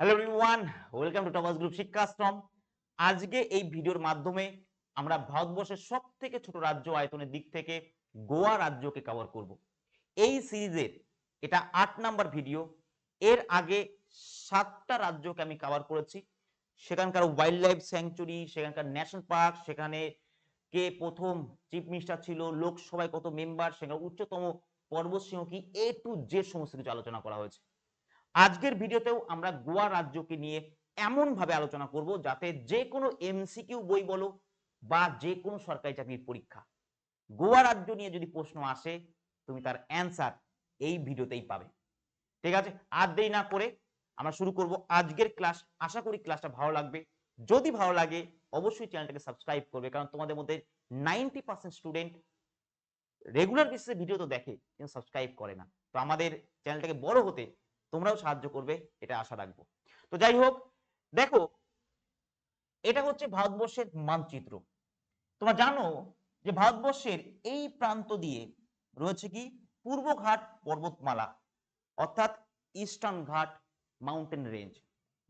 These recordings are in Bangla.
Hello everyone welcome to Thomas group শিক্ষাশ্রম আজকে এই ভিডিওর মাধ্যমে আমরা ভারতবর্ষের সব থেকে ছোট রাজ্য আয়তনের দিক থেকে গোয়া রাজ্যকে কভার করব। এই সিরিজের এটা আট নাম্বার ভিডিও, এর আগে সাতটা রাজ্যকে আমি কভার করেছি। সেখানকার ওয়াইল্ড লাইফ স্যাংচুরি সেখানকার ন্যাশনাল পার্ক সেখানে কে প্রথম চিফ মিনিস্টার ছিল, লোকসভায় কত মেম্বার সেখানে উচ্চতম পর্বত সিংহ কি এ টু জেড সমস্ত কিছু আলোচনা করা হয়েছে। আজকের ভিডিওতেও আমরা গোয়া রাজ্যকে নিয়ে এমন ভাবে আলোচনা করব যাতে যে কোনো এমসিকিউ বই বলো বা যে কোনো সরকারি চাকরির পরীক্ষা, গোয়া রাজ্য নিয়ে যদি প্রশ্ন আসে, তুমি তার অ্যান্সার এই ভিডিওতেই পাবে। ঠিক আছে? আর দেরি না করে আমরা শুরু করব আজকের ক্লাস আশা করি ক্লাসটা ভালো লাগবে। যদি ভালো লাগে, অবশ্যই চ্যানেলটাকে সাবস্ক্রাইব করবে, কারণ তোমাদের মধ্যে নাইনটি পার্সেন্ট স্টুডেন্ট রেগুলার বেসিসে ভিডিও তো দেখে, কিন্তু সাবস্ক্রাইব করে না। তো আমাদের চ্যানেলটাকে বড় হতে তোমরাও সাহায্য করবে, এটা আশা রাখব। তো যাই হোক, দেখো, এটা হচ্ছে ভারতবর্ষের মানচিত্র। তোমরা জানো যে ভারতবর্ষের এই প্রান্ত দিয়ে রয়েছে কি? পূর্ব ঘাট পর্বতমালা, অর্থাৎ ইস্টার্ন ঘাট মাউন্টেন রেঞ্জ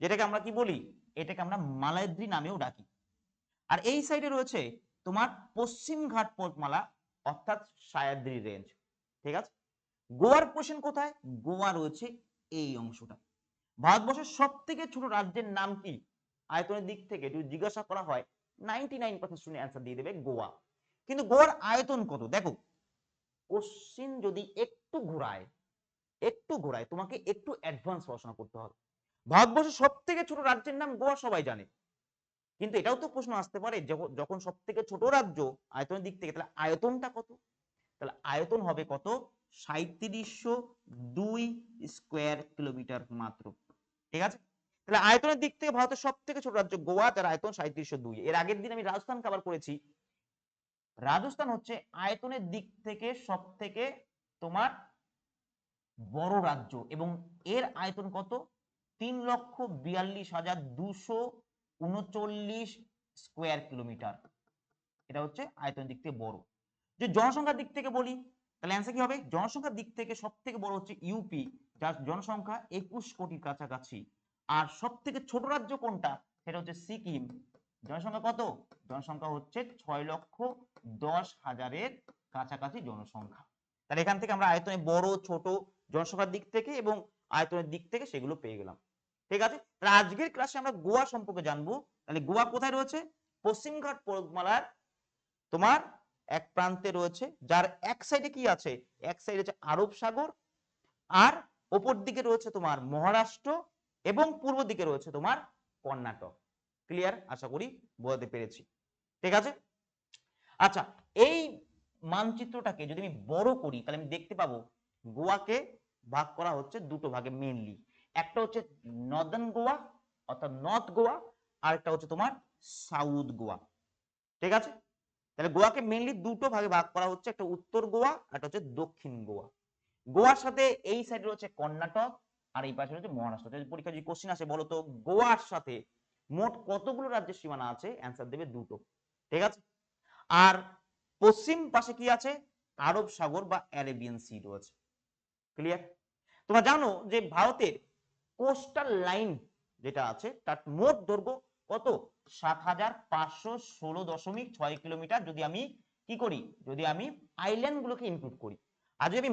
যেটাকে আমরা কি বলি? এটাকে আমরা মালায়দ্রি নামেও ডাকি। আর এই সাইডে রয়েছে তোমার পশ্চিম ঘাট পর্বতমালা, অর্থাৎ সায়াদ্রি রেঞ্জ ঠিক আছে? গোয়ার পোষণ কোথায়? গোয়া রয়েছে এই অংশটা। ভারতবর্ষের সব থেকে ছোট রাজ্যের নাম কি? আয়তনের দিক থেকে যদি জিজ্ঞাসা করা হয় ninety nine percent student answer দিয়ে দেবে গোয়া। কিন্তু গোয়ার আয়তন কত? দেখো কোশ্চিন যদি একটু ঘোরায় একটু ঘোরায়, তোমাকে একটু অ্যাডভান্স পড়াশোনা করতে হবে। ভারতবর্ষের সব থেকে ছোট রাজ্যের নাম গোয়া সবাই জানে। কিন্তু এটাও তো প্রশ্ন আসতে পারে, যখন- সব থেকে ছোট রাজ্য আয়তনের দিক থেকে, তাহলে আয়তনটা কত? তাহলে আয়তন হবে কত? সাঁত্রিশশো দুই স্কোয়ার কিলোমিটার মাত্র। ঠিক আছে? তাহলে আয়তনের দিক থেকে ভারতের সব থেকে ছোট রাজ্য গোয়া তার আয়তন সাঁত্রিশশো দুই। এর আগের দিন আমি রাজস্থান করেছি। রাজস্থান হচ্ছে আয়তনের দিক থেকে সব থেকে তোমার বড় রাজ্য এবং এর আয়তন কত? তিন লক্ষ বিয়াল্লিশ হাজার দুশো উনচল্লিশ স্কোয়ার কিলোমিটার। এটা হচ্ছে আয়তনের দিক থেকে বড়। যে জনসংখ্যার দিক থেকে বলি তাহলে অ্যান্সার কি হবে? জনসংখ্যার দিক থেকে সব থেকে বড় হচ্ছে ইউপি যার জনসংখ্যা একুশ কোটির কাছাকাছি। আর সব থেকে ছোট রাজ্য কোনটা? সেটা হচ্ছে সিকিম। জনসংখ্যা কত? জনসংখ্যা হচ্ছে ছয় লক্ষ দশ হাজারের কাছাকাছি জনসংখ্যা। তাহলে এখান থেকে আমরা আয়তনে বড়, ছোট জনসংখ্যার দিক থেকে এবং আয়তনের দিক থেকে সেগুলো পেয়ে গেলাম। ঠিক আছে? তাহলে আজকের ক্লাসে আমরা গোয়া সম্পর্কে জানব। তাহলে গোয়া কোথায় রয়েছে? পশ্চিমঘাট পর্বতমালার তোমার এক প্রান্তে রয়েছে, যার এক সাইডে কি আছে? এক সাইডে হচ্ছে আরব সাগর, আর ওপর দিকে রয়েছে তোমার মহারাষ্ট্র এবং পূর্ব দিকে রয়েছে তোমার কর্ণাটক। ক্লিয়ার আশা করি বোঝাতে পেরেছি। ঠিক আছে? আচ্ছা এই মানচিত্রটাকে যদি আমি বড় করি, তাহলে আমি দেখতে পাবো গোয়াকে ভাগ করা হচ্ছে দুটো ভাগে মেনলি একটা হচ্ছে নর্দার্ন গোয়া, অর্থাৎ নর্থ গোয়া, আর একটা হচ্ছে তোমার সাউথ গোয়া। ঠিক আছে? তাহলে গোয়াকে মেইনলি দুটো ভাগে ভাগ করা হচ্ছে, একটা উত্তর গোয়া একটা হচ্ছে দক্ষিণ গোয়া। গোয়ার সাথে এই সাইডে রয়েছে কর্ণাটক আর এই পাশে রয়েছে মহারাষ্ট্র। পরীক্ষা যদি কোশ্চিন আসে, বলো তো, গোয়ার সাথে মোট কতগুলো রাজ্যের সীমানা আছে? অ্যান্সার দেবে দুটো। ঠিক আছে? আর পশ্চিম পাশে কি আছে? আরব সাগর বা অ্যারেবিয়ান সি রয়েছে। ক্লিয়ার তোমরা জানো যে ভারতের কোস্টাল লাইন যেটা আছে, তার মোট দৈর্ঘ্য কত? সাত হাজার পাঁচশো ষোলো দশমিক ছয় যদি আমি কি করি? যদি আমি গুলোকে করি। আর যদি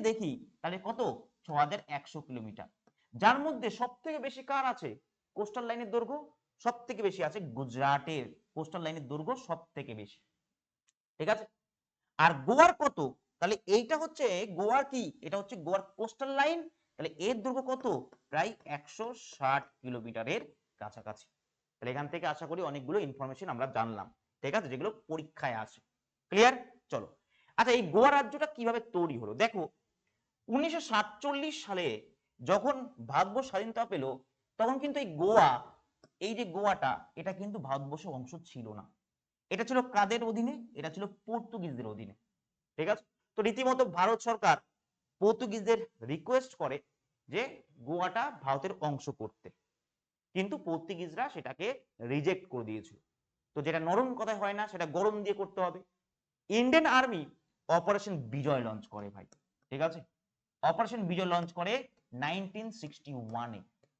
দেখি, তাহলে কত? ছ হাজার যার মধ্যে সব থেকে বেশি কার আছে? কোস্টাল লাইনের দৈর্ঘ্য সব থেকে বেশি আছে গুজরাটের। কোস্টাল লাইনের দৈর্ঘ্য সব থেকে বেশি। ঠিক আছে? আর গোয়ার কত? তাহলে এইটা হচ্ছে গোয়ার কি? এটা হচ্ছে গোয়ার কোস্টাল লাইন তাহলে এর দৈর্ঘ্য কত? প্রায় একশো ষাট কিলোমিটারের কাছাকাছি। তাহলে এখান থেকে আশা করি অনেকগুলো ইনফরমেশন আমরা জানলাম। ঠিক আছে? যেগুলো পরীক্ষায় আসে ক্লিয়ার চলো। আচ্ছা এই গোয়া রাজ্যটা কীভাবে তৈরি হলো? দেখো, উনিশশো সালে যখন ভারতবর্ষ স্বাধীনতা পেল, তখন কিন্তু এই গোয়া, এই যে গোয়াটা, এটা কিন্তু ভারতবর্ষের অংশ ছিল না। এটা ছিল কাদের অধীনে? এটা ছিল পর্তুগিজদের অধীনে। ঠিক আছে? তো রীতিমতো ভারত সরকার পর্তুগিজদের রিকোয়েস্ট করে যে গোয়াটা ভারতের অংশ করতে। কিন্তু পর্তুগিজরা সেটাকে রিজেক্ট করে দিয়েছিল। তো যেটা নরম কথায় হয় না, সেটা গরম দিয়ে করতে হবে। Indian army operation Vijay launch করে ভাই, ঠিক আছে? অপারেশন বিজয় লঞ্চ করে নাইনটিন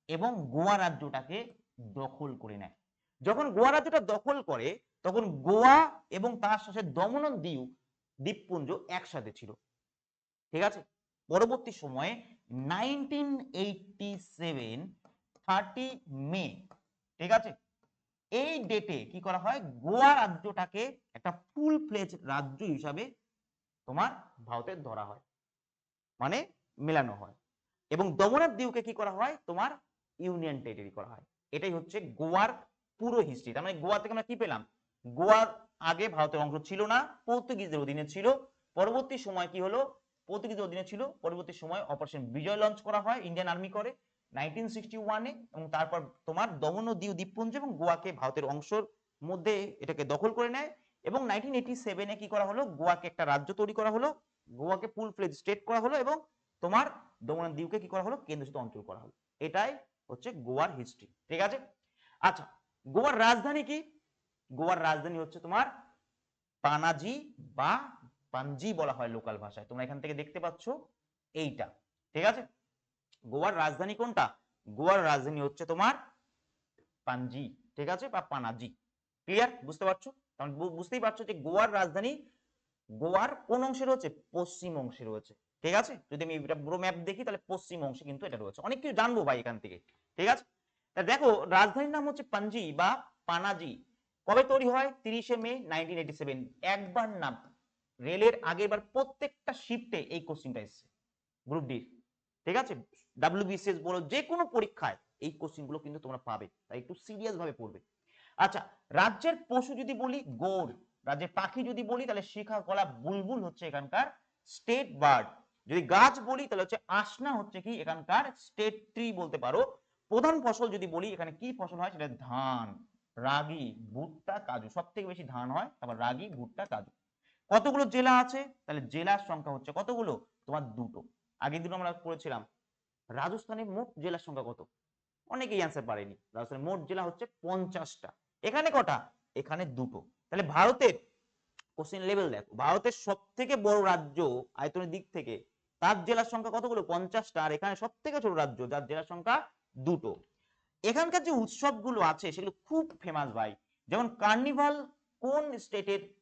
এবং গোয়া রাজ্যটাকে দখল করে নেয়। যখন গোয়া রাজ্যটা দখল করে, তখন গোয়া এবং তার সাথে দমন দ্বীপ দ্বীপপুঞ্জ একসাথে ছিল। ঠিক আছে? পরবর্তী সময়ে nineteen eighty seven thirty May ঠিক আছে? এই ডেটে কি করা হয়? গোয়া রাজ্যটাকে একটা ফুল ফ্লেজ রাজ্য হিসাবে তোমার ভারতের ধরা হয় মানে মেলানো হয়। এবং দমনের দ্বীপকে কি করা হয়? তোমার ইউনিয়ন টেরিটরি করা হয়। এটাই হচ্ছে গোয়ার পুরো হিস্ট্রি তার মানে গোয়া থেকে আমরা কি পেলাম? গোয়ার আগে ভারতের অংশ ছিল না, পর্তুগিজদের অধীনে ছিল। পরবর্তী সময় কি হলো? পর্তুগিজদের অধীনে ছিল। পরবর্তী সময় অপারেশন বিজয় লঞ্চ করা হয় ইন্ডিয়ান আর্মি করে। এবং তারপর তোমার দমন ও দিউ দ্বীপপুঞ্জ এবং গোয়াকে ভারতের মধ্যে এটাকে দখল করে নেয় এবং নাইনটিন এইটি সেভেনে কি করা হলো? গোয়াকে একটা রাজ্য তৈরি করা হলো। গোয়াকে ফুল ফ্লেজ স্টেট করা হলো এবং তোমার দমন দিউকে কি করা হলো? অঞ্চল করা হলো। এটাই হচ্ছে গোয়ার হিস্ট্রি ঠিক আছে? আচ্ছা গোয়ার রাজধানী কি? গোয়ার রাজধানী হচ্ছে তোমার পানাজি বা পাঞ্জি বলা হয় লোকাল ভাষায়। তোমরা এখান থেকে দেখতে পাচ্ছ এইটা, ঠিক আছে? গোয়ার রাজধানী কোনটা? গোয়ার রাজধানী হচ্ছে তোমার পাঞ্জি ঠিক আছে? বা পানাজি। ক্লিয়ার বুঝতে পারছ? বুঝতেই পারছ যে গোয়ার রাজধানী, গোয়ার কোন অংশে রয়েছে? পশ্চিম অংশে রয়েছে। ঠিক আছে? যদি আমি এটা পুরো ম্যাপ দেখি, তাহলে পশ্চিম অংশে কিন্তু এটা রয়েছে। অনেক কিছু জানব ভাই এখান থেকে। ঠিক আছে? দেখো, রাজধানীর নাম হচ্ছে পাঞ্জি বা পানাজি। কবে তৈরি হয়? তিরিশে মে নাইনটিন এইটি সেভেন একবার নাম রেলের আগের বার প্রত্যেকটা শিফটে এই কোশ্চিনটা এসছে। গ্রুপ ডি ঠিক আছে? ডাব্লিউবিসিএস বলো যে কোনো পরীক্ষায় এই কোশ্চিনগুলো কিন্তু তোমরা পাবে, তাই একটু সিরিয়াস ভাবে পড়বে। আচ্ছা রাজ্যের পশু যদি বলি গৌড় রাজ্যের পাখি যদি বলি, তাহলে শিখা গলা বুলবুল হচ্ছে এখানকার স্টেট বার্ড যদি গাছ বলি, তাহলে হচ্ছে আসনা হচ্ছে কি, এখানকার স্টেট ট্রি বলতে পারো। প্রধান ফসল যদি বলি, এখানে কি ফসল হয়? সেটা ধান, রাগি, ভুট্টা, কাজু সব থেকে বেশি ধান হয়, তারপর রাগি, ভুট্টা, কাজু। কতগুলো জেলা আছে? তাহলে জেলার সংখ্যা হচ্ছে কতগুলো? তোমার দুটো। আগের দিন আমরা করেছিলাম রাজস্থানের মোট জেলার সংখ্যা কত? অনেকেই অ্যান্সার পারেনি। রাজস্থানের মোট জেলা হচ্ছে পঞ্চাশটা। এখানে কটা? এখানে দুটো। তাহলে ভারতের কোশ্চেন লেভেল দেখো। ভারতের সব থেকে বড় রাজ্য আয়তনের দিক থেকে তার জেলার সংখ্যা কতগুলো? পঞ্চাশটা। আর এখানে সব থেকে ছোট রাজ্য, যার জেলার সংখ্যা দুটো। এখানকার যে উৎসবগুলো আছে, সেগুলো খুব ফেমাস ভাই। যেমন কার্নিভাল কোন স্টেটের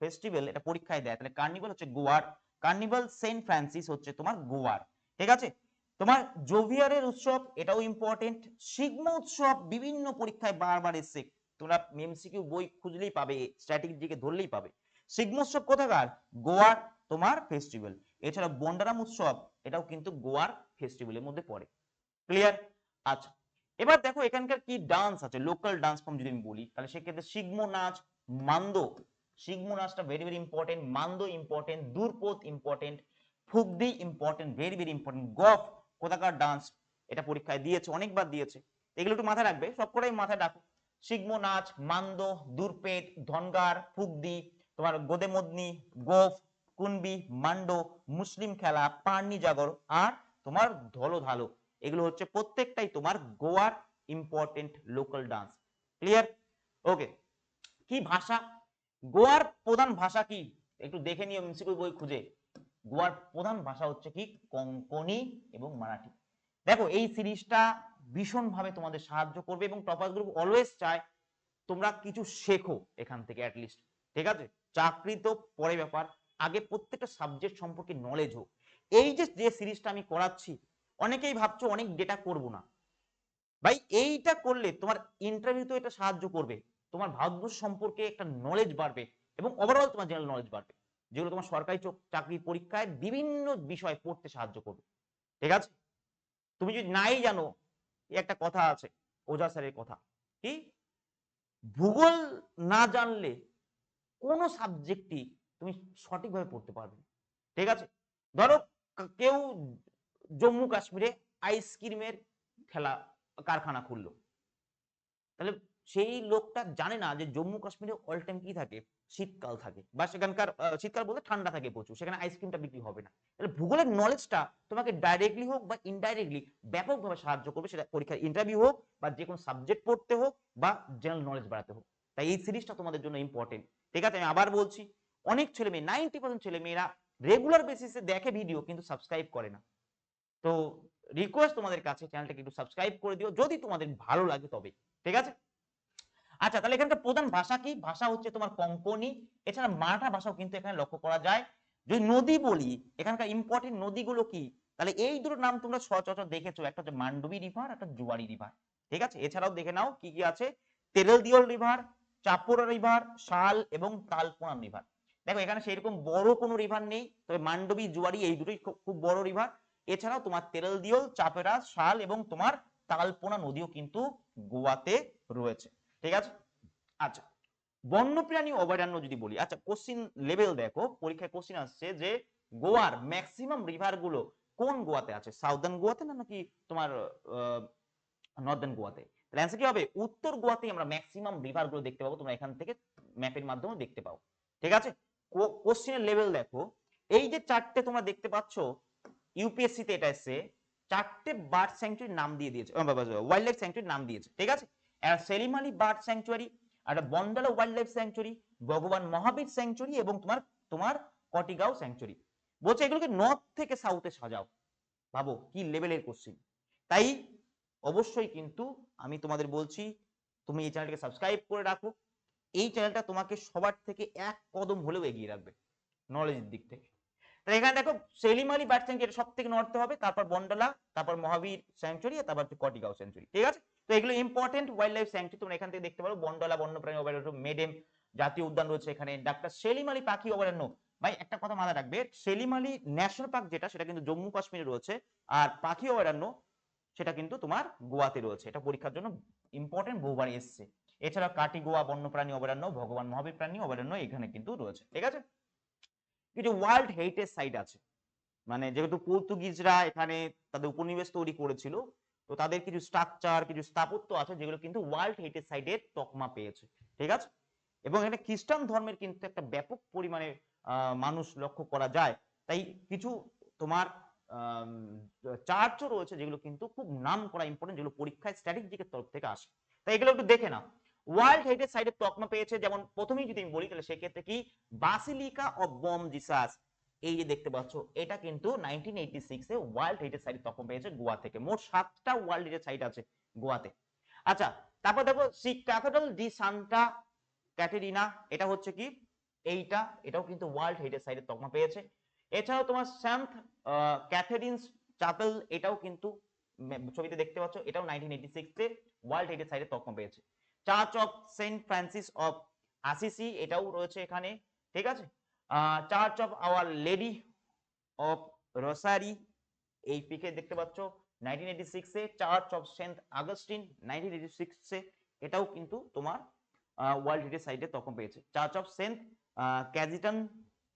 ফেস্টিভ্যাল এটা পরীক্ষায় দেয়। তাহলে কার্নিভাল হচ্ছে গোয়ার। কার্নিভাল সেন্ট ফ্রান্সিস হচ্ছে তোমার গোয়ার। ঠিক আছে? তোমার জোভিয়ারের উৎসব, এটাও ইম্পর্টেন্ট সিগমা উৎসব বিভিন্ন পরীক্ষায় বারবার এসছে। তোমরা এমসিকিউ বই খুঁজলেই পাবে স্ট্র্যাটেজিকে ধরলেই পাবে। সিগমা উৎসব কোথাকার? গোয়ার তোমার ফেস্টিভ্যাল এছাড়া বন্ডারাম উৎসব, এটাও কিন্তু গোয়ার ফেস্টিভ্যালের মধ্যে পড়ে। ক্লিয়ার আচ্ছা এবার দেখো এখানকার কি ডান্স আছে লোকাল ডান্স ফর্ম যদি আমি বলি, তাহলে সেক্ষেত্রে সিগমো নাচ, মান্দো। সিগমো নাচটা very very important Mando important দূরপোত important Fugdi important very very important Goff কোথাকার ডান্স এটা পরীক্ষায় দিয়েছে, অনেকবার দিয়েছে। এগুলো একটু মাথায় রাখবে সবকটাই মাথায় রাখো। সিগমো নাচ, মান্দো, দূরপেট, ধনগার, ফুগদি, তোমার গোদেমদনি, গোফ, কুনবি, মান্ডো, মুসলিম খেলা পার্নি জাগর, আর তোমার ধলো ধালো। এগুলো হচ্ছে প্রত্যেকটাই তোমার গোয়ার important local dance clear okay কি ভাষা? গোয়ার প্রধান ভাষা কি? একটু দেখে নিও এমসিকিউ বই খুঁজে। গোয়ার প্রধান ভাষা হচ্ছে কি? কোঙ্কনি এবং মারাঠি। দেখো, এই সিরিজটা ভীষণভাবে তোমাদের সাহায্য করবে এবং টপার্স গ্রুপ অলওয়েজ চায় তোমরা কিছু শেখো এখান থেকে অ্যাটলিস্ট ঠিক আছে? চাকরি তো পরে ব্যাপার, আগে প্রত্যেকটা সাবজেক্ট সম্পর্কে নলেজ হোক। এই যে যে সিরিজটা আমি করাচ্ছি, অনেকেই ভাবছ অনেক ডেটা করব না। ভাই, এইটা করলে তোমার ইন্টারভিউতে এটা সাহায্য করবে, তোমার ভারতবর্ষ সম্পর্কে একটা নলেজ বাড়বে এবং ওভারঅল তোমার জেনারেল নলেজ বাড়বে। যেগুলো তোমার সরকারি চাকরি পরীক্ষায় বিভিন্ন বিষয় পড়তে সাহায্য করবে। ঠিক আছে? তুমি যদি নাই জানো একটা কথা আছে ওজা স্যারের কথা। কি? ভূগোল না জানলে কোনো সাবজেক্টই তুমি সঠিকভাবে পড়তে পারবে। ঠিক আছে? ধরো কেউ জম্মু কাশ্মীরে আইসক্রিমের খেলা, কারখানা খুললো। তাহলে সেই লোকটা জানে না যে জম্মু কাশ্মীরে অল টাইম কি থাকে? শীতকাল থাকে। বা সেখানকার শীতকাল বলতে ঠান্ডা থাকে প্রচুর। সেখানে আইসক্রিমটা বিক্রি হবে না। তাহলে ভূগোলের নলেজটা তোমাকে ডাইরেক্টলি হোক বা ইনডাইরেক্টলি ব্যাপকভাবে সাহায্য করবে সেটা পরীক্ষার ইন্টারভিউ হোক বা যে কোনো সাবজেক্ট পড়তে হোক বা জেনারেল নলেজ বাড়াতে হোক। তাই এই সিরিজটা তোমাদের জন্য ইম্পর্টেন্ট ঠিক আছে, আমি আবার বলছি, অনেক ছেলে মেয়ে নাইনটি পার্সেন্ট ছেলে মেয়েরা রেগুলার বেসিসে দেখে ভিডিও কিন্তু সাবস্ক্রাইব করে না। তো রিকোয়েস্ট তোমাদের কাছে চ্যানেলটাকে একটু সাবস্ক্রাইব করে দিও। যদি তোমাদের ভালো লাগে তবে। ঠিক আছে? আচ্ছা তাহলে এখানকার প্রধান ভাষা কি? ভাষা হচ্ছে তোমার কঙ্কনি এছাড়া মারাঠা ভাষাও কিন্তু এখানে লক্ষ্য করা যায়। যদি নদী বলি, এখানকার ইম্পর্টেন্ট নদীগুলো কি? তাহলে এই দুটো নাম তোমরা সচরাচর দেখেছ। একটা হচ্ছে মান্ডবী রিভার একটা জুয়ারি রিভার ঠিক আছে? এছাড়াও দেখে নাও কি কি আছে। তেরেলদিওল রিভার চাপোরা রিভার শাল এবং তালপোনা রিভার দেখো, এখানে সেরকম বড় কোনো রিভার নেই। তবে মান্ডবী, জুয়ারি এই দুটোই খুব বড় রিভার এছাড়াও তোমার তেরেলদিওল, চাপেরা, শাল এবং তোমার তালপোনা নদীও কিন্তু গোয়াতে রয়েছে। ঠিক আছে? আচ্ছা বন্যপ্রাণী অভয়ারণ্য যদি বলি আচ্ছা কোশ্চিন লেভেল দেখো, পরীক্ষায় কোশ্চিন আসছে যে গোয়ার ম্যাক্সিমাম রিভারগুলো কোন গোয়াতে আছে? সাউদার্ন গোয়াতে না নাকি তোমার নর্দার্ন গোয়াতে? তাহলে কি হবে? উত্তর গোয়াতে আমরা ম্যাক্সিমাম রিভারগুলো দেখতে পাবো, তোমরা এখান থেকে ম্যাপের মাধ্যমে দেখতে পাও। ঠিক আছে? কোশ্চিনের লেভেল দেখো, এই যে চারটে তোমরা দেখতে পাচ্ছ ইউপিএসসি তে এটা এসছে, চারটে বার্ড স্যাংচুয়ারি নাম দিয়ে দিয়েছে ওয়াইল্ড লাইফ স্যাংচুয়ারি নাম দিয়েছে, ঠিক আছে? একটা সেলিম আলী বার্ড স্যাংচুয়ারি একটা বন্ডালা ওয়াইল্ড লাইফ স্যাংচুয়ারি ভগবান মহাবীর স্যাংচুয়ারি এবং তোমার তোমার কটিগাঁও স্যাংচুয়ারি বলছে এগুলোকে নর্থ থেকে সাউথে সাজাও। ভাবো, কি লেভেলের কোশ্চিন তাই অবশ্যই কিন্তু আমি তোমাদের বলছি, তুমি এই চ্যানেলটাকে সাবস্ক্রাইব করে রাখো। এই চ্যানেলটা তোমাকে সবার থেকে এক কদম হলেও এগিয়ে রাখবে নলেজের দিক থেকে। তাহলে এখানে দেখো সেলিম আলী বার্ড স্যাংচুয়ারি সব থেকে নর্থে হবে, তারপর বন্ডালা তারপর মহাবীর স্যাংচুয়ারি তারপর কটিগাঁও স্যাংচুয়ারি ঠিক আছে? তো এগুলো ইম্পর্টেন্ট ওয়াইল্ড লাইফ স্যাংচুয়ারি তোমরা এখান থেকে দেখতে পারো। বন্ডলা, বন্যপ্রাণী অভয়ারণ্য মেডেম, জাতীয় উদ্যান রয়েছে এখানে। ডাক্তার সেলিম আলী পাখি অভয়ারণ্য ভাই, একটা কথা মাথায় রাখবে, সেলিম আলী ন্যাশনাল পার্ক যেটা, সেটা কিন্তু জম্মু কাশ্মীরে রয়েছে। আর পাখি অভয়ারণ্য সেটা কিন্তু তোমার গোয়াতে রয়েছে। এটা পরীক্ষার জন্য ইম্পর্টেন্ট বহুবার এসছে। এছাড়া কাটি গোয়া বন্যপ্রাণী অভয়ারণ্য ভগবান মহাবীর প্রাণী অভয়ারণ্য এখানে কিন্তু রয়েছে। ঠিক আছে? কিছু ওয়ার্ল্ড হেরিটেজ সাইট আছে। মানে যেহেতু পর্তুগিজরা এখানে তাদের উপনিবেশ তৈরি করেছিল তো তাদের কিছু স্ট্রাকচার কিছু স্থাপত্য আছে যেগুলো কিন্তু ওয়ার্ল্ড হেরিটেজ সাইটের তকমা পেয়েছে, ঠিক আছে? এবং এখানে খ্রিস্টান ধর্মের কিন্তু একটা ব্যাপক পরিমাণে মানুষ লক্ষ্য করা যায়। তাই কিছু তোমার চার্চও রয়েছে যেগুলো কিন্তু খুব নাম করা ইম্পর্টেন্ট যেগুলো পরীক্ষায় স্ট্র্যাটেজিকের তরফ থেকে আসে। তাই এগুলো একটু দেখে নাও। ওয়ার্ল্ড হেরিটেজ সাইটের তকমা পেয়েছে, যেমন প্রথমেই যদি আমি বলি, তাহলে সেক্ষেত্রে কি? বাসিলিকা অফ বম জিসাস এই যে দেখতে পাচ্ছ, এটা কিন্তু তখন পেয়েছে গোয়া থেকে। মোট সাতটা ওয়ার্ল্ড হেরিটেজ সাইট আছে গোয়াতে। আচ্ছা তারপর দেখো Se cathedral de Santa Catarina এটা হচ্ছে কি? এইটা, এটাও কিন্তু ওয়ার্ল্ড হেরিটেজ সাইটের তকমা পেয়েছে। এছাড়াও তোমার সেন্ট ক্যাথেরিনস চ্যাপেল এটাও কিন্তু ছবিতে দেখতে পাচ্ছ, এটাও নাইনটিন এইটি সিক্সে ওয়ার্ল্ড হেরিটেজ সাইটের তকমা পেয়েছে। Church of Saint Francis of Assisi এটাও রয়েছে এখানে, ঠিক আছে? Church of Our Lady of Rosary এই পিকে দেখতে পাচ্ছ nineteen Church of Saint Augustine nineteen এটাও কিন্তু তোমার ওয়ার্ল্ড তখন পেয়েছে। চার্চ অফ সেন্ট ক্যাজিটন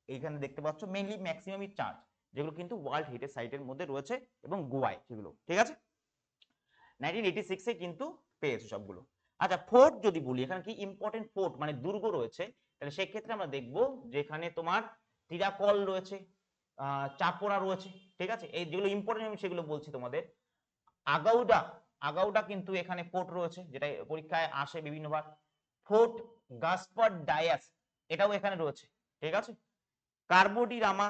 এইখানে দেখতে পাচ্ছ মেইনলি ম্যাক্সিমামই চার্চ যেগুলো কিন্তু ওয়ার্ল্ড হেরিটেজ সাইটের মধ্যে রয়েছে এবং গোয়ায় সেগুলো, ঠিক আছে? নাইনটিন এইটি সিক্সে কিন্তু পেয়েছে সবগুলো। আচ্ছা ফোর্ট যদি বলি, এখানে কি ইম্পর্টেন্ট ফোর্ট মানে দুর্গ রয়েছে তাহলে সেক্ষেত্রে আমরা দেখব যেখানে তোমার তিরাকল রয়েছে চাপড়া রয়েছে, ঠিক আছে? এই যেগুলো ইম্পর্টেন্ট আমি সেগুলো বলছি তোমাদের। আগাউডা আগাউডা কিন্তু এখানে ফোর্ট রয়েছে, যেটা পরীক্ষায় আসে বিভিন্নবার। ফোর্ট গাসপার ডায়াস এটাও এখানে রয়েছে, ঠিক আছে? কার্বোডি রামা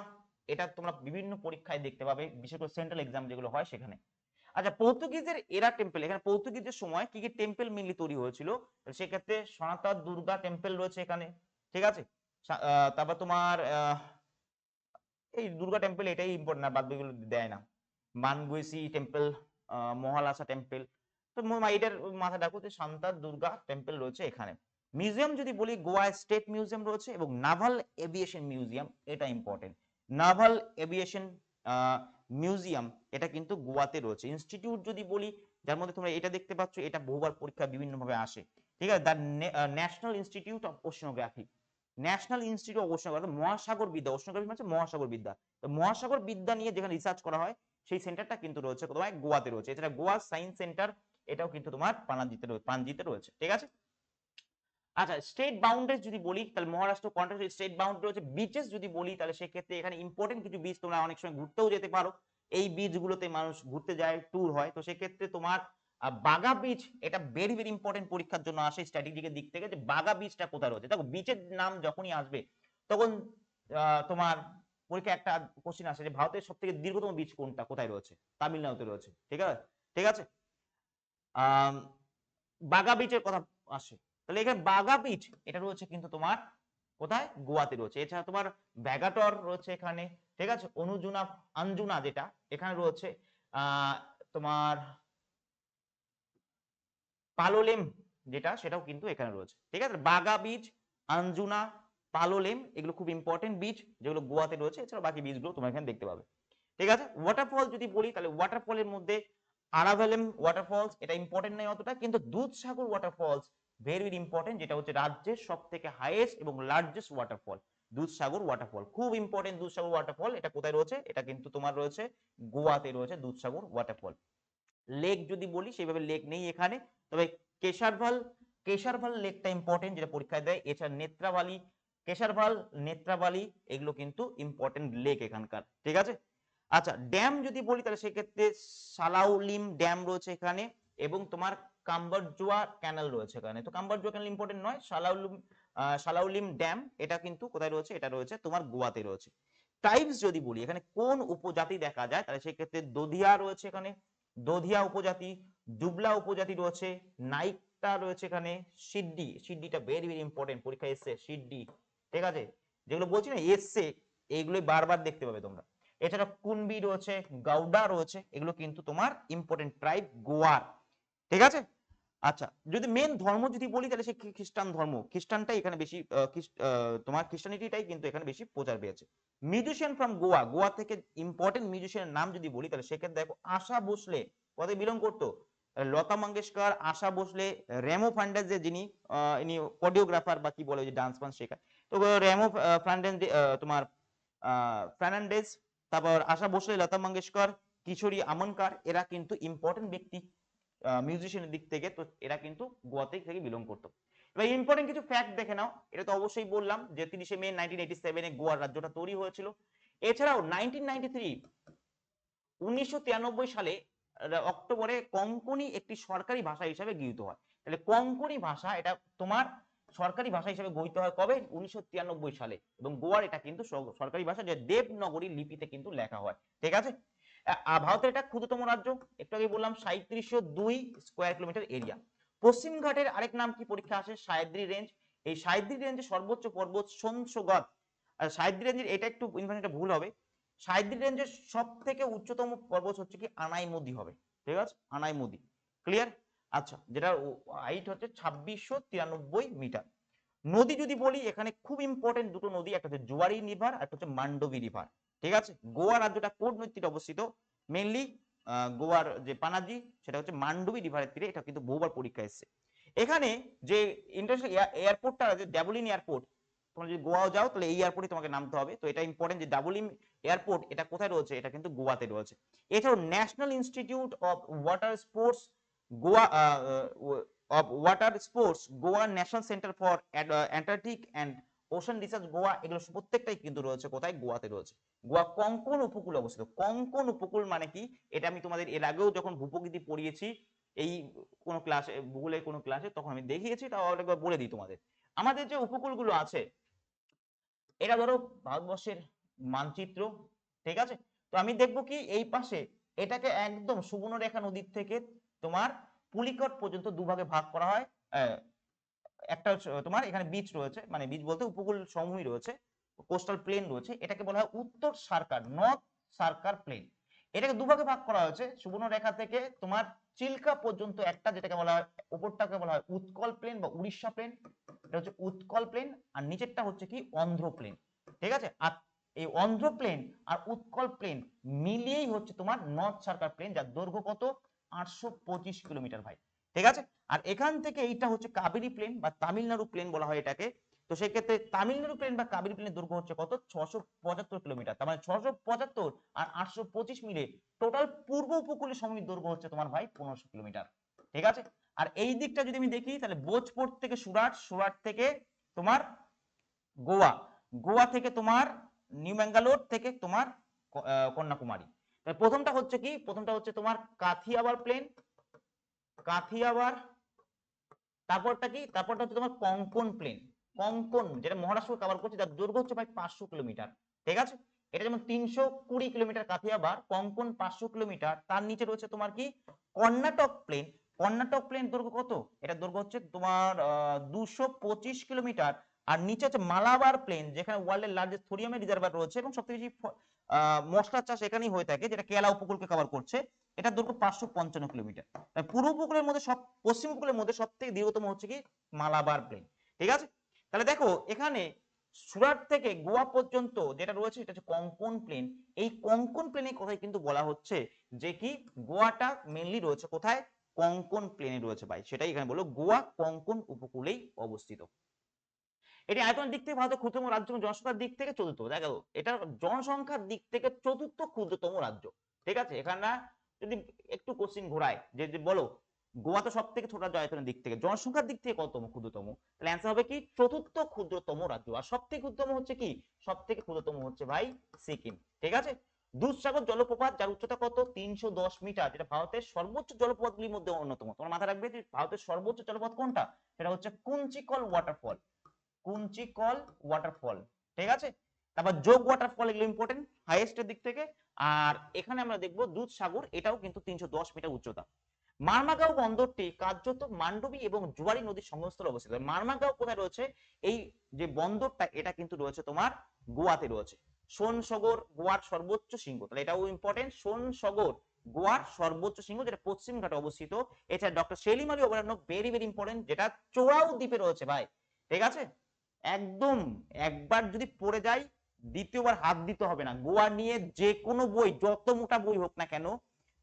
এটা তোমরা বিভিন্ন পরীক্ষায় দেখতে পাবে, বিশেষ করে সেন্ট্রাল এক্সাম যেগুলো হয় সেখানে। আচ্ছা পর্তুগিজের এরা টেম্পল, এখানে পর্তুগিজের সময় কি কি টেম্পল মেনলি তৈরি হয়েছিল? সেক্ষেত্রে সনাতন দুর্গা টেম্পল রয়েছে এখানে ঠিক আছে? তারপর তোমার এই দুর্গা টেম্পল এটাই ইম্পর্টেন্ট না বাদ বাকিগুলো দেয় না। মানগুইসি টেম্পল মহালাসা টেম্পল তো এটার মাথা রাখো যে শান্তা দুর্গা টেম্পল রয়েছে এখানে। মিউজিয়াম যদি বলি, গোয়া স্টেট মিউজিয়াম রয়েছে এবং নাভাল এভিয়েশন মিউজিয়াম এটা ইম্পর্টেন্ট নাভাল এভিয়েশন মিউজিয়াম এটা কিন্তু গোয়াতে রয়েছে। ইনস্টিটিউট যদি বলি, যার মধ্যে তোমরা এটা দেখতে পাচ্ছ, এটা বহুবার পরীক্ষা বিভিন্ন ভাবে আসে। ঠিক আছে? The National Institute of Oceanography National Institute of Oceanography মহাসাগর বিদ্যা। ওশনোগ্রাফি মানে মহাসাগর বিদ্যা। তো মহাসাগর বিদ্যা নিয়ে যেখানে রিসার্চ করা হয়, সেই সেন্টারটা কিন্তু রয়েছে তোমার গোয়াতে রয়েছে। এছাড়া গোয়া সায়েন্স সেন্টার এটাও কিন্তু তোমার পানাজিতে রয়েছে পানজিতে রয়েছে। ঠিক আছে? আচ্ছা স্টেট বাউন্ডারিজ যদি বলি, তাহলে মহারাষ্ট্র কন্ট্রাক্ট স্টেট বাউন্ডারি রয়েছে বিচেস যদি বলি, তাহলে সেক্ষেত্রে এখানে ইম্পর্টেন্ট কিছু বিচ তোমরা অনেক সময় ঘুরতেও যেতে পারো। এই বিচ গুলোতে মানুষ ঘুরতে যায় ট্যুর হয়। তো সেক্ষেত্রে তোমার বাগা বিচ এটা ভেরি ভেরি ইম্পর্টেন্ট পরীক্ষার জন্য আসে স্ট্র্যাটেজিকের দিক থেকে যে বাগা বিচটা কোথায় রয়েছে। দেখো বিচের নাম যখনই আসবে, তখন তোমার পরীক্ষা একটা কোশ্চেন আসে যে ভারতের সব থেকে দীর্ঘতম বীজ কোনটা? কোথায় রয়েছে? তামিলনাড়ুতে রয়েছে। ঠিক আছে? ঠিক আছে? বাগা বিচের কথা আসে। তাহলে এখানে বাগা বিচ এটা রয়েছে কিন্তু তোমার কোথায়? গোয়াতে রয়েছে। এছাড়া তোমার ব্যাগাটর রয়েছে এখানে। ঠিক আছে? অনুজুনা, আঞ্জুনা যেটা, এখানে রয়েছে। তোমার পালোলেম যেটা, সেটাও কিন্তু এখানে রয়েছে। ঠিক আছে? বাগা বীজ, আঞ্জুনা, পালোলেম, এগুলো খুব ইম্পর্টেন্ট বীজ, যেগুলো গোয়াতে রয়েছে। এছাড়া বাকি বীজগুলো তোমরা এখানে দেখতে পাবে। ঠিক আছে? ওয়াটারফল যদি বলি, তাহলে ওয়াটারফলের মধ্যে আরাভেলেম ওয়াটারফলস এটা ইম্পর্টেন্ট নয় অতটা, কিন্তু Dudhsagar waterfalls very very important যেটা হচ্ছে রাজ্যের সব থেকে হাইয়েস্ট এবং লার্জেস্ট ওয়াটারফল দুধসাগর ওয়াটারফল খুব ইম্পর্টেন্ট দুধসাগর ওয়াটারফল এটা কোথায় রয়েছে? এটা কিন্তু তোমার রয়েছে গোয়াতে রয়েছে দুধসাগর ওয়াটারফল লেক যদি বলি, সেইভাবে লেক নেই এখানে। তবে কেশারভাল কেশারভাল লেকটা ইম্পর্টেন্ট যেটা পরীক্ষায় দেয়, এছাড়া নেত্রাবালি, কেশারভাল, নেত্রাবালি এগুলো কিন্তু ইম্পর্টেন্ট লেক এখানকার, ঠিক আছে? আচ্ছা ড্যাম যদি বলি তাহলে সেক্ষেত্রে সালাউলিম ড্যাম রয়েছে এখানে এবং তোমার কাম্বারজোয়া ক্যানাল রয়েছে এখানে। তো কাম্বারজোয়া ক্যানাল ইম্পর্টেন্ট নয়, সালাউলিম সালাউলিম ড্যাম এটা কিন্তু কোথায় রয়েছে? এটা রয়েছে তোমার গোয়াতে রয়েছে। টাইপস যদি বলি, এখানে কোন উপজাতি দেখা যায়? তাহলে সেক্ষেত্রে দধিয়া রয়েছে এখানে দধিয়া উপজাতি ডুবলা উপজাতি রয়েছে, নাইকটা রয়েছে এখানে, সিড্ডি, সিড্ডিটা ভেরি ভেরি ইম্পর্টেন্ট পরীক্ষা এসছে, সিড্ডি, ঠিক আছে? যেগুলো বলছি না, এসছে এইগুলো বারবার দেখতে পাবে তোমরা। এছাড়া কুনবি রয়েছে, গাউডা রয়েছে, এগুলো কিন্তু তোমার ইম্পর্টেন্ট ট্রাইব গোয়ার, ঠিক আছে? আচ্ছা যদি মেন ধর্ম যদি বলি, তাহলে সে খ্রিস্টান ধর্ম। খ্রিস্টানটাই এখানে বেশি তোমার খ্রিস্টানিটিটাই কিন্তু এখানে বেশি প্রচার পেয়েছে। মিউজিশিয়ান ফ্রম গোয়া গোয়া থেকে ইম্পর্টেন্ট মিউজিশিয়ানের নাম যদি বলি, তাহলে সেক্ষেত্রে দেখো আশা ভোসলে কোথায় বিলং করতো। লতা মঙ্গেশকর, আশা ভোসলে, রেমো ফান্ডেজ যে যিনি ইনি কোরিওগ্রাফার বা কি বলে যে ডান্স ফান্স শেখায়। তো রেমো ফান্ডেজ তোমার ফার্নান্ডেজ তারপর আশা ভোসলে, লতা মঙ্গেশকর, কিশোরী আমনকার, এরা কিন্তু ইম্পর্টেন্ট ব্যক্তি। মিউজিশিয়ানের দিক থেকে, তো এরা কিন্তু গোয়াতে থেকে বিলং করতো। এবার ইম্পর্টেন্ট কিছু ফ্যাক্ট দেখে নাও, এটা তো অবশ্যই বললাম যে তিরিশে মে নাইনটিন এইটি সেভেনে গোয়ার রাজ্যটা তৈরি হয়েছিল। এছাড়াও নাইনটিন নাইনটি থ্রি উনিশশো তিরানব্বই সালে অক্টোবরে কঙ্কনি একটি সরকারি ভাষা হিসাবে গৃহীত হয়। তাহলে কঙ্কনি ভাষা, এটা তোমার সরকারি ভাষা হিসেবে গৃহীত হয় কবে? উনিশশো তিরানব্বই সালে। এবং গোয়ার এটা কিন্তু সরকারি ভাষা যে দেবনগরী লিপিতে কিন্তু লেখা হয়। ঠিক আছে? ভারতের এটা ক্ষুদ্রতম রাজ্য, একটু আগে বললাম সাঁত্রিশশো দুই স্কোয়ার কিলোমিটার এরিয়া পশ্চিমঘাটের আরেক নাম কি পরীক্ষা আসে? সায়দ্রি রেঞ্জ এই সায়দ্রি রেঞ্জের সর্বোচ্চ পর্বত সোনসগত সায়দ্রি রেঞ্জের এটা একটু ইনফরমেশনটা ভুল হবে। সায়দ্রি রেঞ্জের সব থেকে উচ্চতম পর্বত হচ্ছে কি? আনাইমুদি হবে। ঠিক আছে? আনাইমুদি। ক্লিয়ার আচ্ছা যেটা হাইট হচ্ছে ছাব্বিশশো তিরানব্বই মিটার নদী যদি বলি, এখানে খুব ইম্পর্টেন্ট দুটো নদী, একটা হচ্ছে জুয়ারি রিভার আর একটা হচ্ছে মান্ডবী রিভার ঠিক আছে? গোয়া রাজ্যটা কোন নদীতে অবস্থিত মেইনলি গোয়ার যে পানাজি, সেটা হচ্ছে মান্ডবী রিভারের তীরে এটা কিন্তু বহুবার পরীক্ষা এসেছে। এখানে যে ইন্টারন্যাশনাল এয়ারপোর্টটা আছে ডাবলিন এয়ারপোর্ট তোমরা যদি গোয়াও যাও, তাহলে এই এয়ারপোর্টে তোমাকে নামতে হবে। তো এটা ইম্পর্টেন্ট যে ডাবলিন এয়ারপোর্ট এটা কোথায় রয়েছে? এটা কিন্তু গোয়াতে রয়েছে। এছাড়াও National Institute of Water Sports Goa of Water Sports Goa National Centre for Antarctic and Ocean Research Goa এগুলো প্রত্যেকটাই কিন্তু রয়েছে। কোথায়? গোয়াতে রয়েছে। গোয়া কঙ্কন উপকূল অবস্থিত। কঙ্কন উপকূল মানে কি? এটা আমি তোমাদের এর আগেও যখন ভূপ্রকৃতি পড়িয়েছি, এই কোনো ক্লাসে ভূগোলের কোনো ক্লাসে তখন আমি দেখিয়েছি, তাও আরেকবার বলে দিই তোমাদের। আমাদের যে উপকূলগুলো আছে, এটা ধরো ভারতবর্ষের মানচিত্র, ঠিক আছে? তো আমি দেখব কি, এই পাশে এটাকে একদম সুবর্ণরেখা নদীর থেকে তোমার পুলিকট পর্যন্ত দুভাগে ভাগ করা হয় একটা তোমার এখানে বিচ রয়েছে মানে বিচ বলতে উপকূল সমভূমি রয়েছে কোস্টাল প্লেন রয়েছে, এটাকে বলা হয় উত্তর সার্কার নর্থ সার্কার প্লেন এটাকে দুভাগে ভাগ করা হয়েছে, সুবর্ণরেখা থেকে তোমার চিল্কা পর্যন্ত একটা, যেটাকে বলা হয় উপরটাকে বলা হয় উৎকল প্লেন বা উড়িষ্যা প্লেন এটা হচ্ছে উৎকল প্লেন আর নিচেরটা হচ্ছে কি, অন্ধ্র প্লেন ঠিক আছে? আর এই অন্ধ্র প্লেন আর উৎকল প্লেন মিলিয়েই হচ্ছে তোমার নর্থ সার্কার প্লেন যার দৈর্ঘ্য কত? আটশো পঁচিশ কিলোমিটার ভাই। ঠিক আছে? আর এখান থেকে এইটা হচ্ছে কাবেরী প্লেন বা তামিলনাড়ু প্লেন বলা হয় এটাকে। তো সেক্ষেত্রে তামিলনাড়ু প্লেন বা কাবেরী প্লেনের দৈর্ঘ্য হচ্ছে কত? ছশো পঁচাত্তর কিলোমিটার। তার মানে ছশো পঁচাত্তর আর আটশো পঁচিশ মিলে টোটাল পূর্ব উপকূলের সমীর দৈর্ঘ্য হচ্ছে তোমার ভাই পনেরোশো কিলোমিটার। ঠিক আছে? আর এই দিকটা যদি আমি দেখি, তাহলে বোজপোর্ট থেকে সুরাট সুরাট থেকে তোমার গোয়া। গোয়া থেকে তোমার নিউ ব্যাঙ্গালোর থেকে তোমার কন্যাকুমারী। প্রথমটা হচ্ছে কি? প্রথমটা হচ্ছে তোমার কাথিয়াবার প্লেন কাথিয়াবার তারপরটা কি? তারপরটা হচ্ছে তোমার কঙ্কন প্লেন কঙ্কন, যেটা মহারাষ্ট্র কভার করছে, যার দৈর্ঘ্য হচ্ছে প্রায় পাঁচশো কিলোমিটার। ঠিক আছে? এটা যেমন তিনশো কুড়ি কিলোমিটার কাথিয়াবার কঙ্কন পাঁচশো কিলোমিটার। তার নিচে রয়েছে তোমার কি? কর্ণাটক প্লেন কর্ণাটক প্লেন দৈর্ঘ্য কত? এটা দৈর্ঘ্য হচ্ছে তোমার দুশো পঁচিশ কিলোমিটার। আর নিচে হচ্ছে মালাবার প্লেন যেখানে ওয়ার্ল্ডের লার্জেস্ট থোরিয়ামের রিজার্ভার রয়েছে এবং সবথেকে বেশি মশলার চাষ এখানেই হয়ে থাকে, যেটা কেলা উপকূলকে কভার করছে। এটা দৈর্ঘ্য পাঁচশো পঞ্চান্ন কিলোমিটার। পূর্ব উপকূলের মধ্যে সব, পশ্চিম উপকূলের মধ্যে সব থেকে দীর্ঘতম হচ্ছে কি? মালাবার প্লেন ঠিক আছে? তাহলে দেখো, এখানে সুরাট থেকে গোয়া পর্যন্ত যেটা রয়েছে সেটা হচ্ছে কঙ্কন প্লেন এই কঙ্কন প্লেনের কথাই কিন্তু বলা হচ্ছে যে কি? গোয়াটা মেনলি রয়েছে কোথায়? কঙ্কন প্লেনে রয়েছে ভাই। সেটাই এখানে বলল, গোয়া কঙ্কন উপকূলেই অবস্থিত। এটি আয়তনের দিক থেকে ভারতের ক্ষুদ্রতম রাজ্য এবং জনসংখ্যার দিক থেকে চতুর্থ। দেখো এটা জনসংখ্যার দিক থেকে চতুর্থ ক্ষুদ্রতম রাজ্য, ঠিক আছে? এখানে যদি একটু কোশ্চিন ঘোরায়, যে বলো, গোয়া তো সব থেকে ছোট রাজ্য আয়তনের দিক থেকে, জনসংখ্যার দিক থেকে কততম, ক্ষুদ্রতম? তাহলে অ্যান্সার হবে কি, চতুর্থ ক্ষুদ্রতম রাজ্য। আর সব থেকে ক্ষুদ্রতম হচ্ছে কি সব থেকে ক্ষুদ্রতম হচ্ছে ভাই সিকিম, ঠিক আছে? দুধসাগর জলপ্রপাত, যার উচ্চতা কত? তিনশো দশ মিটার, যেটা ভারতের সর্বোচ্চ জলপ্রপাতগুলির মধ্যে অন্যতম। তোমার মাথায় রাখবে যে, ভারতের সর্বোচ্চ জলপ্রপাত কোনটা? সেটা হচ্ছে কুঞ্চিকল ওয়াটারফল কুঞ্চিকল ওয়াটারফল ঠিক আছে? তারপর যোগ ওয়াটারফল এগুলো ইম্পর্টেন্ট হাইয়েস্টের দিক থেকে আর এখানে আমরা দেখব দুধসাগর এটাও কিন্তু তিনশো দশ মিটার উচ্চতা। মারমাগাঁও বন্দরটি কার্যত মান্ডবী এবং জুয়ারি নদীর সংযোগস্থলে অবস্থিত। মারমাগাঁও কোথায় রয়েছে? এই যে বন্দরটা, এটা কিন্তু রয়েছে তোমার গোয়াতে রয়েছে। সোনসগর গোয়ার সর্বোচ্চ শৃঙ্গ। তাহলে এটাও ইম্পর্টেন্ট সোনসগর গোয়ার সর্বোচ্চ শৃঙ্গ, যেটা পশ্চিম ঘাটে অবস্থিত। এছাড়া ডক্টর সেলিম আলী অভয়ারণ্য ভেরি ভেরি ইম্পর্টেন্ট যেটা চোরাও দ্বীপে রয়েছে ভাই। ঠিক আছে? একদম একবার যদি পড়ে যায় দ্বিতীয়বার হাত দিতে হবে না। গোয়া নিয়ে যে কোনো বই, যত মোটা বই হোক না কেন,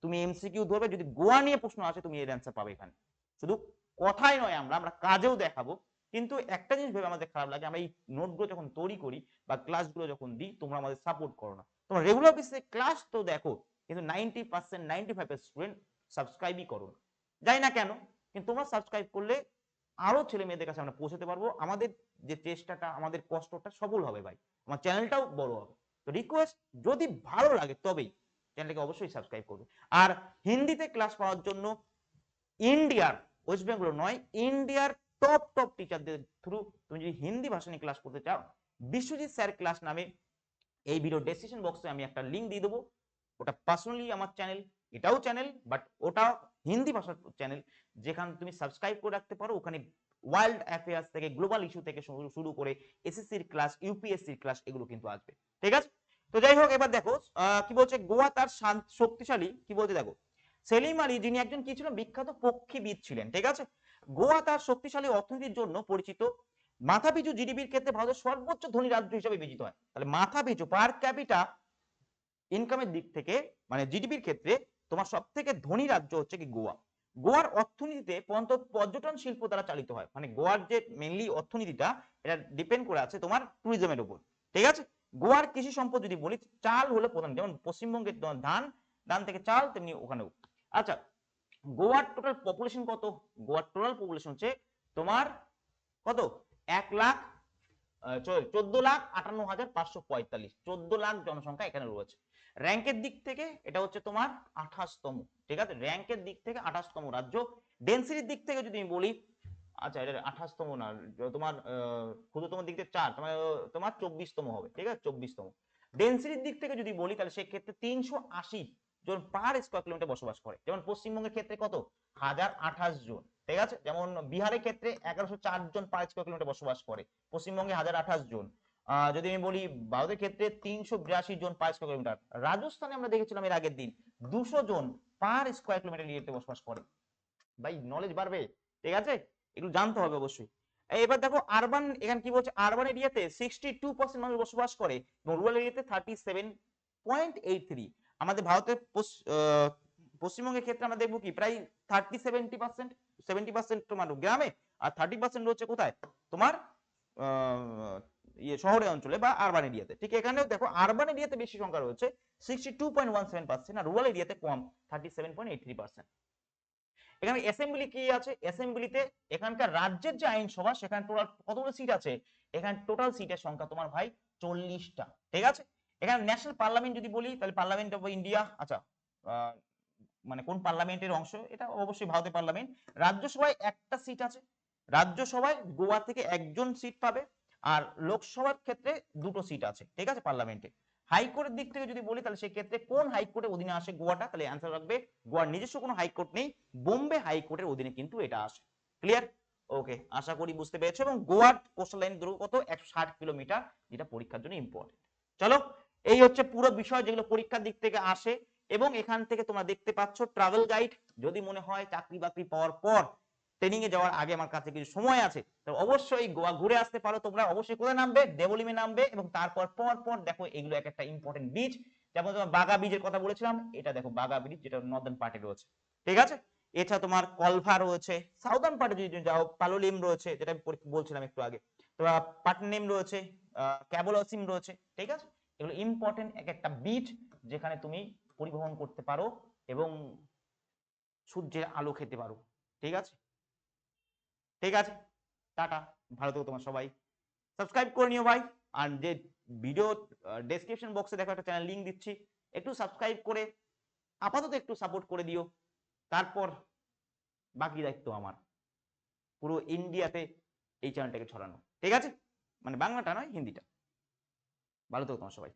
তুমি এমসিকিউ ধরবে, যদি গোয়া নিয়ে প্রশ্ন আসে, তুমি এর অ্যান্সার পাবে এখানে। শুধু কথাই নয় আমরা আমরা কাজেও দেখাবো। কিন্তু একটা জিনিস ভেবে আমাদের খারাপ লাগে, আমরা এই নোটগুলো যখন তৈরি করি বা ক্লাসগুলো যখন দিই, তোমরা আমাদের সাপোর্ট করো না। তোমরা রেগুলার বেসিসে ক্লাস তো দেখো, কিন্তু ninety percent ninety five student সাবস্ক্রাইবই করো না। জানি না কেন, কিন্তু তোমরা সাবস্ক্রাইব করলে আরও ছেলে মেয়েদের কাছে আমরা পৌঁছাতে পারব। আমাদের যে চেষ্টাটা, আমাদের কষ্টটা সফল হবে ভাই। আমার চ্যানেলটাও বড় হবে। তো রিকোয়েস্ট যদি ভালো লাগে তবেই চ্যানেলটাকে অবশ্যই সাবস্ক্রাইব করবে। আর হিন্দিতে ক্লাস পাওয়ার জন্য ইন্ডিয়ার ওয়েস্ট বেঙ্গল নয়, ইন্ডিয়ার টপ টপ টিচারদের থ্রু তুমি যদি হিন্দি ভাষা নিয়ে ক্লাস করতে চাও, বিশ্বজিৎ স্যার ক্লাস নামে এই ভিডিও ডেসক্রিপশন বক্সে আমি একটা লিঙ্ক দিয়ে দেবো। ওটা পার্সোনালি আমার চ্যানেল এটাও চ্যানেল বাট ওটা হিন্দি ভাষার চ্যানেল যেখানে তুমি সাবস্ক্রাইব করে রাখতে পারো, ওখানে ওয়ার্ল্ড অ্যাফেয়ার্স থেকে গ্লোবাল ইস্যু থেকে শুরু করে এসএসসির ক্লাস ইউপিএসসির ক্লাস এগুলো কিন্তু আসবে। ঠিক আছে? তো যাই হোক, এবার দেখো কি বলছে? গোয়া তার শক্তিশালী, কি বলছে দেখো? সেলিম আলী, যিনি একজন কি ছিলেন? বিখ্যাত পক্ষীবিদ ছিলেন, ঠিক আছে? গোয়া তার শক্তিশালী অর্থনীতির জন্য পরিচিত মাথাপিছু জিডিপির ক্ষেত্রে ভারতের সর্বোচ্চ ধনী রাজ্য হিসেবে বিবেচিত হয়। তাহলে মাথাপিছু পার ক্যাপিটা ইনকামের দিক থেকে মানে জিডিপির ক্ষেত্রে তোমার সব থেকে ধনী রাজ্য হচ্ছে কি গোয়া। গোয়ার অর্থনীতিতে পর্যটন শিল্প দ্বারা চালিত হয়। মানে গোয়ার যে মেনলি অর্থনীতিটা, এটা ডিপেন্ড করে আছে তোমার ট্যুরিজমের উপর। ঠিক আছে? গোয়ার কৃষি সম্পদ যদি বলি, চাল হলো প্রধান। যেমন পশ্চিমবঙ্গের ধান ধান থেকে চাল, তেমনি ওখানেও। আচ্ছা গোয়ার টোটাল পপুলেশন কত? গোয়ার টোটাল পপুলেশন হচ্ছে তোমার কত? এক লাখ চোদ্দ লাখ আটান্ন হাজার পাঁচশো পঁয়তাল্লিশ। চোদ্দ লাখ জনসংখ্যা এখানে রয়েছে। র্যাঙ্কের দিক থেকে এটা হচ্ছে তোমার আঠাশতম, ঠিক আছে? র্যাঙ্কের দিক থেকে আঠাশতম রাজ্য। ডেন্সিটির দিক থেকে যদি আমি বলি আচ্ছা এটা আঠাশতম না, তোমার ক্ষুদ্রতম দিক থেকে চার, তোমার তোমার চব্বিশতম হবে, ঠিক আছে? চব্বিশতম। ডেন্সিটির দিক থেকে যদি বলি, তাহলে সেক্ষেত্রে তিনশো আশি জন পার স্কোয়ার কিলোমিটার বসবাস করে। যেমন পশ্চিমবঙ্গের ক্ষেত্রে কত? হাজার আঠাশ জন, ঠিক আছে? যেমন বিহারের ক্ষেত্রে এগারোশো চার জন পার স্কোয়ার কিলোমিটার বসবাস করে। পশ্চিমবঙ্গে হাজার আঠাশ জন। যদি আমি বলি ভারতের ক্ষেত্রে তিনশো বিরাশি জন পার স্কোয়ার কিলোমিটার রাজস্থানে আমরা দেখেছিলাম এর আগের দিন দুশো জন পার স্কোয়ার কিলোমিটার এরিয়াতে বসবাস করে। ভাই নলেজ বাড়বে, ঠিক আছে? এগুলো জানতে হবে অবশ্যই। এবার দেখো আরবান এখানে কি বলছে? আরবান এরিয়াতে সিক্সটি টু পার্সেন্ট মানুষ বসবাস করে এবং রুরাল এরিয়াতে thirty seven point eight three আমাদের ভারতের পশ্চিমবঙ্গের ক্ষেত্রে আমরা দেখব কি? প্রায় thirty seventy percent seventy percent তোমার গ্রামে আর থার্টি পার্সেন্ট রয়েছে কোথায়? তোমার ইয়ে শহরে অঞ্চলে বা আরবান এরিয়াতে ঠিক এখানেও দেখো আরবান এরিয়াতে বেশি সংখ্যা রয়েছে সিক্সটি আর রুরাল এরিয়াতে কম থার্টি এখানে অ্যাসেম্বলি কি আছে? অ্যাসেম্বলিতে এখানকার রাজ্যের যে আইনসভা, সেখানে টোটাল কতগুলো সিট আছে? এখানে টোটাল সিটের সংখ্যা তোমার ভাই চল্লিশটা। ঠিক আছে? এখানে ন্যাশনাল পার্লামেন্ট যদি বলি, তাহলে পার্লামেন্ট অফ ইন্ডিয়া আচ্ছা মানে কোন পার্লামেন্টের অংশ? এটা অবশ্যই ভারতের পার্লামেন্ট রাজ্যসভায় একটা সিট আছে। রাজ্যসভায় গোয়া থেকে একজন সিট পাবে। আর লোকসভার ক্ষেত্রে দুটো সিট আছে, ঠিক আছে পার্লামেন্টে। হাইকোর্টের দিক থেকে যদি বলি, তাহলে সেক্ষেত্রে কোন হাইকোর্টের অধীনে আসে গোয়াটা? তাহলে অ্যান্সার রাখবে গোয়ার নিজস্ব কোনো হাইকোর্ট নেই, বোম্বে হাইকোর্টের অধীনে কিন্তু এটা আসে। ক্লিয়ার ওকে আশা করি বুঝতে পেরেছ। এবং গোয়ার কোস্টাল লাইন দূরত্ব কত একশো ষাট কিলোমিটার, যেটা পরীক্ষার জন্য ইম্পর্টেন্ট চলো, এই হচ্ছে পুরো বিষয় যেগুলো পরীক্ষার দিক থেকে আসে। এবং এখান থেকে তোমরা দেখতে পাচ্ছ ট্রাভেল গাইড যদি মনে হয় চাকরি বাকরি পাওয়ার পর ট্রেনিং এ যাওয়ার আগে আমার কাছে কিছু সময় আছে। তো অবশ্যই গোয়া ঘুরে আসতে পারো, তোমরা অবশ্যই কোথায় নামবে? দেবলিমে নামবে এবং তারপর, পর পর দেখো এগুলো এক একটা ইম্পর্টেন্ট বিচ যেমন তোমার বাগা বীজের কথা বলেছিলাম, এটা দেখো বাগা ব্রিজ যেটা নর্দার্ন পার্টে রয়েছে। ঠিক আছে? এছাড়া তোমার কলভা রয়েছে সাউদার্ন পার্টে যদি যাও, পালোলিম রয়েছে, যেটা আমি বলছিলাম একটু আগে। তো পাটনেম রয়েছে ক্যাবোলসিম রয়েছে, ঠিক আছে? এগুলো ইম্পর্টেন্ট এক একটা বিচ যেখানে তুমি পরিবহন করতে পারো এবং সূর্যের আলো খেতে পারো, ঠিক আছে? ঠিক আছে, টাটা, ভালো থেকো তোমার সবাই। সাবস্ক্রাইব করে নিও ভাই আর যে ভিডিও ডেসক্রিপশন বক্সে দেখো একটা চ্যানেল লিংক দিচ্ছি, একটু সাবস্ক্রাইব করে, আপাতত একটু সাপোর্ট করে দিও। তারপর বাকি দায়িত্ব আমার, পুরো ইন্ডিয়াতে এই চ্যানেলটাকে ছড়ানো। ঠিক আছে? মানে বাংলাটা নয়, হিন্দিটা। ভালো থেকো তোমার সবাই।